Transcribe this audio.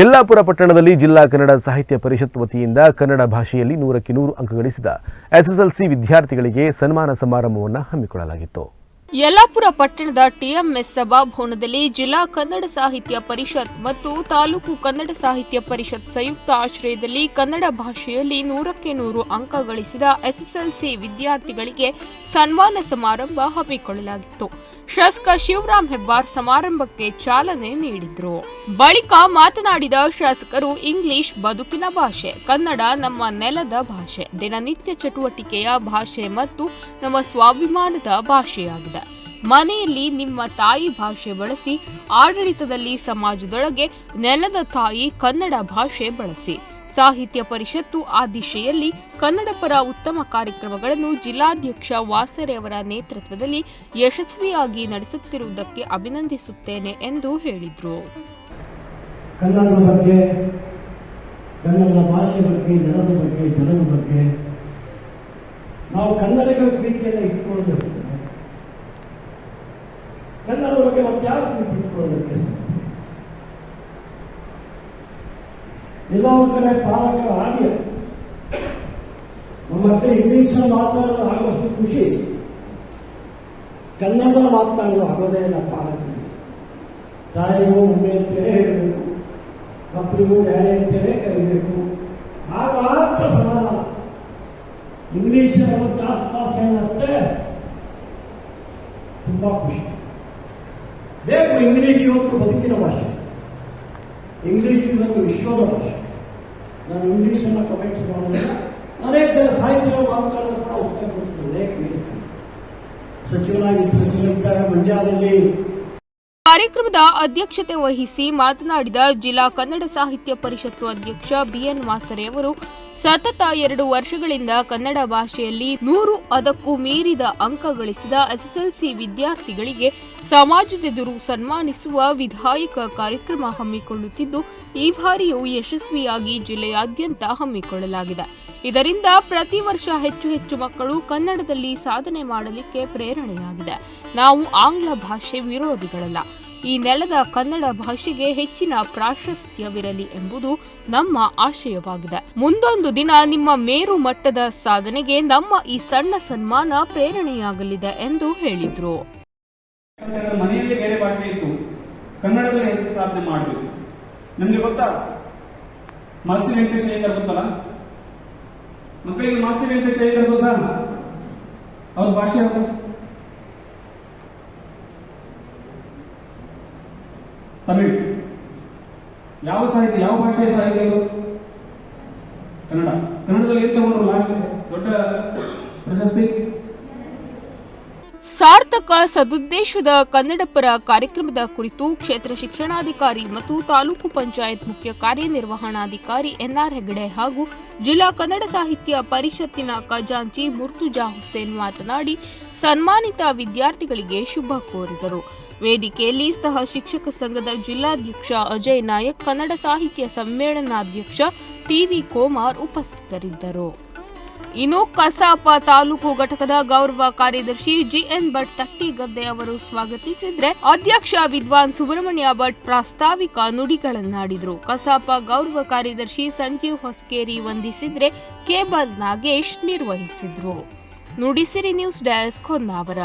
ಯಲ್ಲಾಪುರ ಪಟ್ಟಣದಲ್ಲಿ ಜಿಲ್ಲಾ ಕನ್ನಡ ಸಾಹಿತ್ಯ ಪರಿಷತ್ ವತಿಯಿಂದ ಕನ್ನಡ ಭಾಷೆಯಲ್ಲಿ ನೂರಕ್ಕೆ ನೂರು ಅಂಕ ಗಳಿಸಿದ ಎಸ್ಎಸ್ಎಲ್ಸಿ ವಿದ್ಯಾರ್ಥಿಗಳಿಗೆ ಸನ್ಮಾನ ಸಮಾರಂಭವನ್ನು ಹಮ್ಮಿಕೊಳ್ಳಲಾಗಿತ್ತು. ಯಲ್ಲಾಪುರ ಪಟ್ಟಣದ ಟಿಎಂಎಸ್ ಸಭಾಭವನದಲ್ಲಿ ಜಿಲ್ಲಾ ಕನ್ನಡ ಸಾಹಿತ್ಯ ಪರಿಷತ್ ಮತ್ತು ತಾಲೂಕು ಕನ್ನಡ ಸಾಹಿತ್ಯ ಪರಿಷತ್ ಸಂಯುಕ್ತ ಆಶ್ರಯದಲ್ಲಿ ಕನ್ನಡ ಭಾಷೆಯಲ್ಲಿ ನೂರಕ್ಕೆ ನೂರು ಅಂಕ ಗಳಿಸಿದ ಎಸ್ಎಸ್ಎಲ್ಸಿ ವಿದ್ಯಾರ್ಥಿಗಳಿಗೆ ಸನ್ಮಾನ ಸಮಾರಂಭ ಹಮ್ಮಿಕೊಳ್ಳಲಾಗಿತ್ತು. ಶಾಸಕ ಶಿವರಾಮ್ ಹೆಬ್ಬಾರ್ ಸಮಾರಂಭಕ್ಕೆ ಚಾಲನೆ ನೀಡಿದ್ರು. ಬಳಿಕ ಮಾತನಾಡಿದ ಶಾಸಕರು ಇಂಗ್ಲಿಷ್ ಬದುಕಿನ ಭಾಷೆ, ಕನ್ನಡ ನಮ್ಮ ನೆಲದ ಭಾಷೆ, ದಿನನಿತ್ಯ ಚಟುವಟಿಕೆಯ ಭಾಷೆ ಮತ್ತು ನಮ್ಮ ಸ್ವಾಭಿಮಾನದ ಭಾಷೆಯಾಗಿದೆ. ಮನೆಯಲ್ಲಿ ನಿಮ್ಮ ತಾಯಿ ಭಾಷೆ ಬಳಸಿ, ಆಡಳಿತದಲ್ಲಿ ಸಮಾಜದೊಳಗೆ ನೆಲದ ತಾಯಿ ಕನ್ನಡ ಭಾಷೆ ಬಳಸಿ. ಸಾಹಿತ್ಯ ಪರಿಷತ್ತು ಆ ದಿಶೆಯಲ್ಲಿ ಕನ್ನಡ ಪರ ಉತ್ತಮ ಕಾರ್ಯಕ್ರಮಗಳನ್ನು ಜಿಲ್ಲಾಧ್ಯಕ್ಷ ವಾಸರೆ ಅವರ ನೇತೃತ್ವದಲ್ಲಿ ಯಶಸ್ವಿಯಾಗಿ ನಡೆಸುತ್ತಿರುವುದಕ್ಕೆ ಅಭಿನಂದಿಸುತ್ತೇನೆ ಎಂದು ಹೇಳಿದರು. ಕನ್ನಡದ ಬಗ್ಗೆ, ಕನ್ನಡದ ಭಾಷೆ ಬಗ್ಗೆ ನೆಲದ ಬಗ್ಗೆ ಜನದ ಬಗ್ಗೆ ನಾವು ಕನ್ನಡಿಗರ ಪ್ರೀತಿಯನ್ನು ಇಟ್ಕೊಳ್ಬೇಕು. ಕನ್ನಡದ ಬಗ್ಗೆ ಮತ್ತೆ ಯಾವ ಎಲ್ಲೋ ಒಂದು ಕಡೆ ಪಾಲಕರ ಆಗಿ ನಮ್ಮ ಮಕ್ಕಳು ಇಂಗ್ಲೀಷಲ್ಲಿ ಮಾತಾಡೋದು ಆಗುವಷ್ಟು ಖುಷಿ. ಕನ್ನಡದಲ್ಲಿ ಮಾತನಾಡಲು ಆಗೋದೇ ಇಲ್ಲ ಪಾಲಕರಿಗೆ ತಾಯಿಗೂ ಒಮ್ಮೆ ಅಂತೇಳಿ ಹೇಳಬೇಕು. ಅಪ್ಪನಿಗೂ ಡ್ಯಾಡಿ ಅಂತೇಳಿ ಕರಿಬೇಕು. ಆಗ ಮಾತ್ರ ಸಮಾಧಾನ. ಇಂಗ್ಲೀಷ್ ಕ್ಲಾಸ್ ಪಾಸ್ ಏನಾಗುತ್ತೆ ತುಂಬ ಖುಷಿ. ಬೇಕು ಇಂಗ್ಲೀಷ್ ಇವತ್ತು ಬದುಕಿನ ಭಾಷೆ. ಇಂಗ್ಲೀಷ್ ಇವತ್ತು ವಿಶ್ವದ ಭಾಷೆ. ನಾನು ಇಂಗ್ಲೀಷನ್ನು ಕಮೆಂಟ್ಸ್ ಮಾಡೋದಿಲ್ಲ ಅನೇಕ ಸಾಹಿತ್ಯ ಮಾತುಗಳನ್ನು ಕೂಡ ಉತ್ತರ ಕೊಡ್ತೀನಿ ಅನೇಕ ಸಚಿವನಾಗಿ ಸಚಿವರಿದ್ದಾಗ ಮಂಡ್ಯದಲ್ಲಿ ಕಾರ್ಯಕ್ರಮದ ಅಧ್ಯಕ್ಷತೆ ವಹಿಸಿ ಮಾತನಾಡಿದ ಜಿಲ್ಲಾ ಕನ್ನಡ ಸಾಹಿತ್ಯ ಪರಿಷತ್ತು ಅಧ್ಯಕ್ಷ ಬಿಎನ್ ವಾಸರೆ ಅವರು, ಸತತ ಎರಡು ವರ್ಷಗಳಿಂದ ಕನ್ನಡ ಭಾಷೆಯಲ್ಲಿ ನೂರು ಅದಕ್ಕೂ ಮೀರಿದ ಅಂಕ ಗಳಿಸಿದ ಎಸ್ಎಸ್ಎಲ್ಸಿ ವಿದ್ಯಾರ್ಥಿಗಳಿಗೆ ಸಮಾಜದೆದುರು ಸನ್ಮಾನಿಸುವ ವಿಧಾಯಕ ಕಾರ್ಯಕ್ರಮ ಹಮ್ಮಿಕೊಳ್ಳುತ್ತಿದ್ದು, ಈ ಬಾರಿಯೂ ಯಶಸ್ವಿಯಾಗಿ ಜಿಲ್ಲೆಯಾದ್ಯಂತ ಹಮ್ಮಿಕೊಳ್ಳಲಾಗಿದೆ. ಇದರಿಂದ ಪ್ರತಿ ವರ್ಷ ಹೆಚ್ಚು ಹೆಚ್ಚು ಮಕ್ಕಳು ಕನ್ನಡದಲ್ಲಿ ಸಾಧನೆ ಮಾಡಲಿಕ್ಕೆ ಪ್ರೇರಣೆಯಾಗಿದೆ. ನಾವು ಆಂಗ್ಲ ಭಾಷೆ ವಿರೋಧಿಗಳಲ್ಲ. ಈ ನೆಲದ ಕನ್ನಡ ಭಾಷೆಗೆ ಹೆಚ್ಚಿನ ಪ್ರಾಶಸ್ತ್ಯವಿರಲಿ ಎಂಬುದು ನಮ್ಮ ಆಶಯವಾಗಿದೆ. ಮುಂದೊಂದು ದಿನ ನಿಮ್ಮ ಮೇರು ಮಟ್ಟದ ಸಾಧನೆಗೆ ನಮ್ಮ ಈ ಸಣ್ಣ ಸನ್ಮಾನ ಪ್ರೇರಣೆಯಾಗಲಿದೆ ಎಂದು ಹೇಳಿದ್ರು. ಮನೆಯಲ್ಲಿ ಬೇರೆ ಭಾಷೆ ಇತ್ತು. ಕನ್ನಡದಲ್ಲಿ ಹೆಚ್ಚು ಸಾಧನೆ ಮಾಡಬೇಕು. ನಿಮ್ಗೆ ಗೊತ್ತಾ? ಮಾಸ್ತಿ ವೆಂಕಟೇಶ್ ಅಯ್ಯಂಗಾರ್ ಗೊತ್ತಲ್ಲ? ಮಕ್ಕಳಿಗೆ ಮಾಸ್ತಿ ವೆಂಕಟೇಶ್ ಅಯ್ಯಂಗಾರ್ ಗೊತ್ತಾ? ಅವ್ರ ಭಾಷೆ ತಮಿಳ್. ಯಾವ ಸಾಹಿತ್ಯ ಯಾವ ಭಾಷೆಯ ಸಾಹಿತ್ಯ ಕನ್ನಡ. ಕನ್ನಡದಲ್ಲಿ ಏನ್ ತಗೊಂಡ್ರು ಲಾಸ್ಟ್ ದೊಡ್ಡ ಪ್ರಶಸ್ತಿ. ಸಾರ್ಥಕ ಸದುದ್ದೇಶದ ಕನ್ನಡಪರ ಕಾರ್ಯಕ್ರಮದ ಕುರಿತು ಕ್ಷೇತ್ರ ಶಿಕ್ಷಣಾಧಿಕಾರಿ ಮತ್ತು ತಾಲೂಕು ಪಂಚಾಯತ್ ಮುಖ್ಯ ಕಾರ್ಯನಿರ್ವಹಣಾಧಿಕಾರಿ ಎನ್ಆರ್ ಹೆಗಡೆ ಹಾಗೂ ಜಿಲ್ಲಾ ಕನ್ನಡ ಸಾಹಿತ್ಯ ಪರಿಷತ್ತಿನ ಖಜಾಂಚಿ ಮುರ್ತುಜಾ ಹುಸೇನ್ ಮಾತನಾಡಿ, ಸನ್ಮಾನಿತ ವಿದ್ಯಾರ್ಥಿಗಳಿಗೆ ಶುಭ ಕೋರಿದರು. ವೇದಿಕೆಯಲ್ಲಿ ಸಹ ಶಿಕ್ಷಕ ಸಂಘದ ಜಿಲ್ಲಾಧ್ಯಕ್ಷ ಅಜಯ್ ನಾಯಕ್, ಕನ್ನಡ ಸಾಹಿತ್ಯ ಸಮ್ಮೇಳನಾಧ್ಯಕ್ಷ ಟಿವಿ ಕೋಮಾರ್ ಉಪಸ್ಥಿತರಿದ್ದರು. ಇನ್ನು ಕಸಾಪ ತಾಲೂಕು ಘಟಕದ ಗೌರವ ಕಾರ್ಯದರ್ಶಿ ಜಿಎನ್ ಭಟ್ ತಟ್ಟಿಗದ್ದೆ ಅವರು ಸ್ವಾಗತಿಸಿದ್ರೆ ಅಧ್ಯಕ್ಷ ವಿದ್ವಾನ್ ಸುಬ್ರಹ್ಮಣ್ಯ ಭಟ್ ಪ್ರಾಸ್ತಾವಿಕ ನುಡಿಗಳನ್ನಾಡಿದ್ರು. ಕಸಾಪ ಗೌರವ ಕಾರ್ಯದರ್ಶಿ ಸಂಜೀವ್ ಹೊಸ್ಕೇರಿ ವಂದಿಸಿದ್ರೆ cable Nagesh ನಿರ್ವಹಿಸಿದ್ರು. Nudisiri news desk Honnavar.